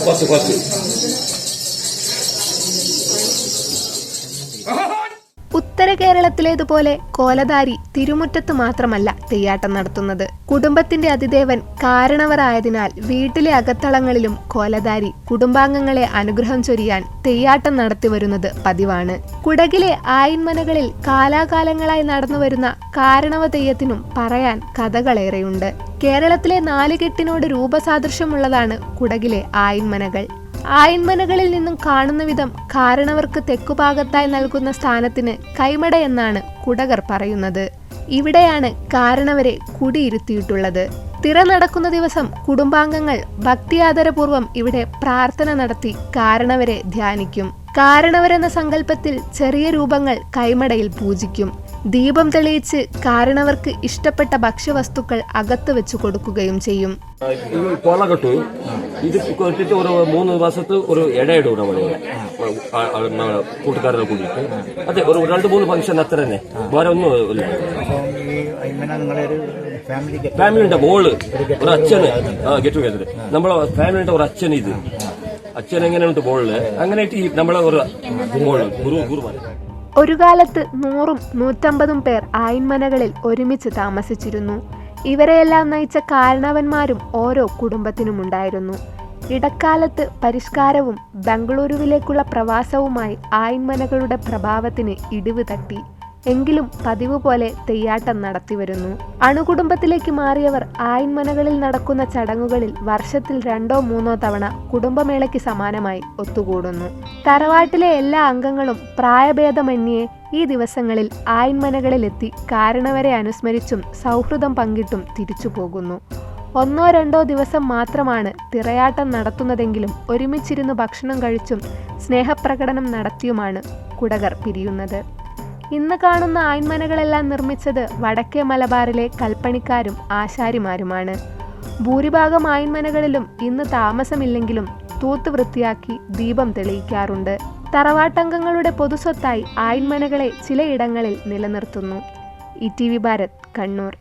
eu eu. ഉത്തര കേരളത്തിലേതുപോലെ കോലധാരി തിരുമുറ്റത്ത് മാത്രമല്ല തെയ്യാട്ടം നടത്തുന്നത്. കുടുംബത്തിന്റെ അതിദേവൻ കാരണവരായതിനാൽ വീട്ടിലെ അകത്തളങ്ങളിലും കോലധാരി കുടുംബാംഗങ്ങളെ അനുഗ്രഹം ചൊരിയാൻ തെയ്യാട്ടം നടത്തിവരുന്നത് പതിവാണ്. കുടകിലെ ആയിന്മനകളിൽ കാലാകാലങ്ങളായി നടന്നുവരുന്ന കാരണവ തെയ്യത്തിനും പറയാൻ കഥകളേറെയുണ്ട്. കേരളത്തിലെ നാലുകെട്ടിനോട് രൂപസാദൃശ്യമുള്ളതാണ് കുടകിലെ ആയിൻമനകൾ ആയിൻമനകളിൽ നിന്നും കാണുന്ന വിധം കാരണവർക്ക് തെക്കുഭാഗത്തായി നൽകുന്ന സ്ഥാനത്തിന് കൈമട എന്നാണ് കുടകർ പറയുന്നത്. ഇവിടെയാണ് കാരണവരെ കുടിയിരുത്തിയിട്ടുള്ളത്. തിറ നടക്കുന്ന ദിവസം കുടുംബാംഗങ്ങൾ ഭക്തിയാദരപൂർവം ഇവിടെ പ്രാർത്ഥന നടത്തി കാരണവരെ ധ്യാനിക്കും. കാരണവരെന്ന സങ്കല്പത്തിൽ ചെറിയ രൂപങ്ങൾ കൈമടയിൽ പൂജിക്കും. ദീപം തെളിയിച്ച് കാരണവർക്ക് ഇഷ്ടപ്പെട്ട ഭക്ഷ്യവസ്തുക്കൾ അകത്ത് വെച്ചു കൊടുക്കുകയും ചെയ്യും. കൊല കെട്ടു. ഇത് കെട്ടിട്ട് ഒരു മൂന്ന് മാസത്ത് ഒരു ഇടയിടും നമ്മൾ ആ, ആ, നമ്മളെ കൂട്ടുകാരെ കൂടിയിട്ട്. അതെ ഒരു രണ്ട് മൂന്ന് ഫംഗ്ഷൻ അത്ര തന്നെ. വേറെ ഒന്നും ഇല്ല. ഫാമിലിന്റെ മോൾ ഒരു അച്ഛന്. ആ ഗെറ്റ് ടുഗദർ നമ്മളെ ഫാമിലിന്റെ ഒരു അച്ഛൻ ഇത്. അച്ഛൻ എങ്ങനെയുണ്ട് മോളിൽ? അങ്ങനെ ഈ നമ്മളെ ഒരു മോൾ ഗുരു ഗുരുമാൻ ഒരു കാലത്ത് നൂറും നൂറ്റമ്പതും പേർ ആയിൻമനകളിൽ ഒരുമിച്ച് താമസിച്ചിരുന്നു. ഇവരെയെല്ലാം നയിച്ച കാരണവന്മാരും ഓരോ കുടുംബത്തിനുമുണ്ടായിരുന്നു. ഇടക്കാലത്ത് പരിഷ്കാരവും ബംഗളൂരുവിലേക്കുള്ള പ്രവാസവുമായി ആയിൻമനകളുടെ പ്രഭാവത്തിന് ഇടിവ് തട്ടി. എങ്കിലും പതിവ് പോലെ തെയ്യാട്ടം നടത്തിവരുന്നു അണുകുടുംബത്തിലേക്ക് മാറിയവർ ആയിൻമനകളിൽ നടക്കുന്ന ചടങ്ങുകളിൽ വർഷത്തിൽ രണ്ടോ മൂന്നോ തവണ കുടുംബമേളയ്ക്ക് സമാനമായി ഒത്തുകൂടുന്നു. തറവാട്ടിലെ എല്ലാ അംഗങ്ങളും പ്രായഭേദമന്യേ ഈ ദിവസങ്ങളിൽ ആയിൻമനകളിലെത്തി കാരണവരെ അനുസ്മരിച്ചും സൗഹൃദം പങ്കിട്ടും തിരിച്ചു പോകുന്നു. ഒന്നോ രണ്ടോ ദിവസം മാത്രമാണ് തിറയാട്ടം നടത്തുന്നതെങ്കിലും ഒരുമിച്ചിരുന്ന് ഭക്ഷണം കഴിച്ചും സ്നേഹപ്രകടനം നടത്തിയുമാണ് കുടകർ പിരിയുന്നത്. ഇന്ന് കാണുന്ന ആയ്മനകളെല്ലാം നിർമ്മിച്ചത് വടക്കേ മലബാറിലെ കൽപ്പണിക്കാരും ആശാരിമാരുമാണ്. ഭൂരിഭാഗം ആയ്മനകളിലും ഇന്ന് താമസമില്ലെങ്കിലും തൂത്ത് വൃത്തിയാക്കി ദീപം തെളിയിക്കാറുണ്ട്. തറവാട്ടംഗങ്ങളുടെ പൊതുസ്വത്തായി ആയ്മനകളെ ചിലയിടങ്ങളിൽ നിലനിർത്തുന്നു. E T V Bharat Kannur.